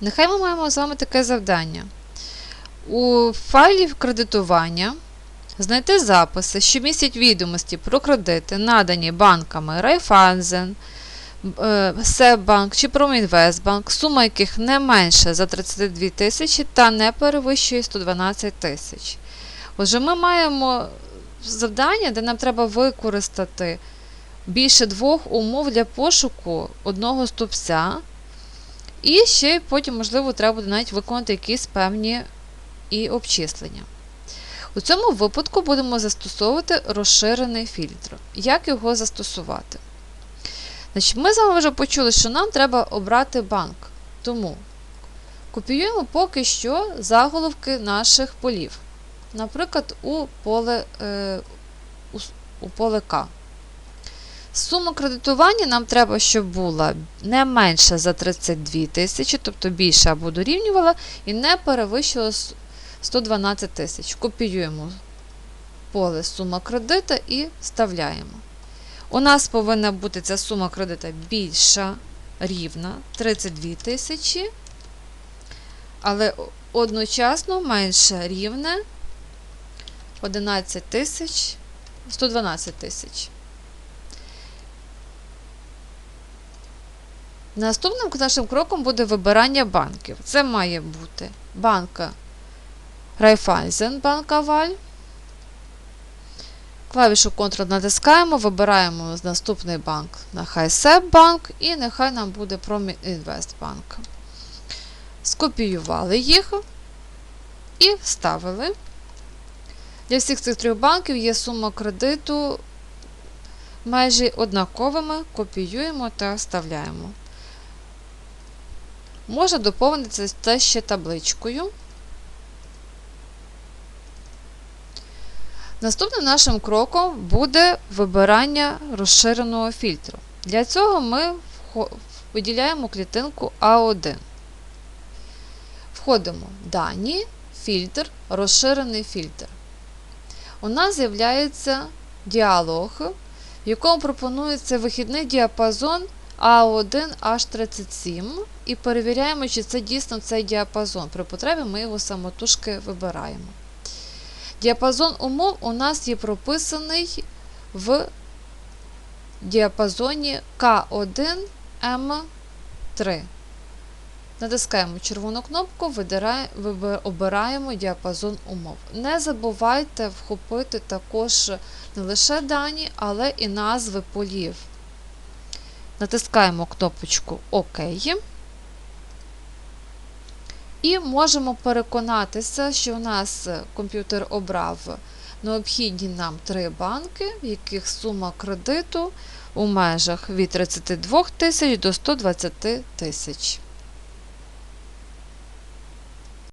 Нехай ми маємо з вами таке завдання. У файлі кредитування знайти записи, що містять відомості про кредити, надані банками Райфайзен, е, Себанк чи Промінвестбанк, сума яких не менше за 32 тисячі та не перевищує 112 тисяч. Отже, ми маємо завдання, де нам треба використати більше двох умов для пошуку одного стовпця. І ще потім, можливо, треба буде навіть виконати якісь певні і обчислення. У цьому випадку будемо застосовувати розширений фільтр. Як його застосувати? Значить, Ми з вами вже почули, що нам треба обрати банк. Тому копіюємо поки що заголовки наших полів. Наприклад, у поле, е, у, у поле К. Сума кредитування нам треба, щоб була не менша за 32 тисячі, тобто більше або дорівнювала, і не перевищила 112 тисяч. Копіюємо поле сума кредита і вставляємо. У нас повинна бути ця сума кредита більша, рівна 32 тисячі, але одночасно менше рівне 11 тисяч 112 тисяч. Наступним нашим кроком буде вибирання банків. Це має бути банка Райфайзен, банк Аваль. Клавішу Ctrl натискаємо, вибираємо наступний банк, нехай Себбанк і нехай нам буде Промінвестбанк. Скопіювали їх і вставили. Для всіх цих трьох банків є сума кредиту майже однаковими, копіюємо та вставляємо. Можна доповнити це ще табличкою. Наступним нашим кроком буде вибирання розширеного фільтру. Для цього ми виділяємо клітинку А1. Входимо Дані, фільтр, розширений фільтр. У нас з'являється діалог, в якому пропонується вихідний діапазон А1H37 і перевіряємо, чи це дійсно цей діапазон. При потребі ми його самотужки вибираємо. Діапазон умов у нас є прописаний в діапазоні К1М3. Натискаємо червону кнопку, обираємо діапазон умов. Не забувайте вхопити також не лише дані, але і назви полів. Натискаємо кнопочку ОК. І можемо переконатися, що у нас комп'ютер обрав необхідні нам три банки, в яких сума кредиту у межах від 32 тисяч до 120 тисяч.